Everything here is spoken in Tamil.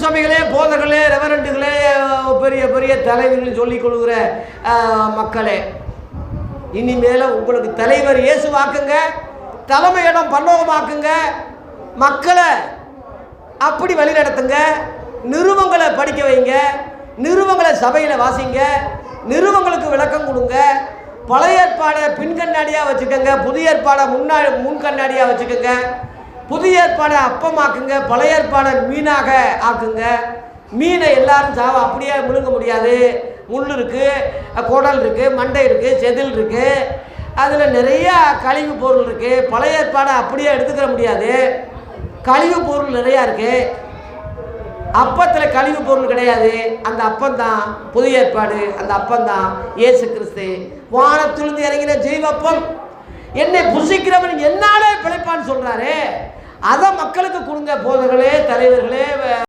சுவாமிகளே போதர்களே ரெவரண்டுகளே பெரிய பெரிய தலைவர்கள் சொல்லிக் கொள்கிற மக்களே இனிமேல உங்களுக்கு தலைவர் இயேசுவாக்குங்க தலைமையிடம் பல்லவமாக்குங்க மக்களை அப்படி வழி நடத்துங்க நிறுவங்களை படிக்க வைங்க நிறுவங்களை சபையில் வாசிங்க நிறுவங்களுக்கு விளக்கம் கொடுங்க பழைய ஏற்பாடை பின்கண்ணாடியாக வச்சுக்கோங்க புதிய ஏற்பாடை முன்னாடி முன் கண்ணாடியாக வச்சுக்கோங்க புதிய ஏற்பாடை அப்பமாக்குங்க பழைய ஏற்பாடை மீனாக ஆக்குங்க. மீனை எல்லாரும் சாவ அப்படியே முழுங்க முடியாது. முள் இருக்குது குடல் இருக்குது மண்டை இருக்குது செதில் இருக்குது அதில் நிறைய கழிவு பொருள் இருக்குது பழைய ஏற்பாடை அப்படியே எடுத்துக்கிற முடியாது. கழிவு பொருள் நிறையா இருக்குது அப்பத்தில் கழிவு பொருள் கிடையாது. அந்த அப்பந்தான் புதிய ஏற்பாடு. அந்த அப்பந்தான் இயேசு கிறிஸ்து. வானத்திலிருந்து இறங்கின ஜீவப்பம் என்னை புசிக்கிறவன் என்னாலே பிழைப்பான்னு சொல்கிறாரு அதை மக்களுக்கு கொடுங்க போதர்களே தலைவர்களே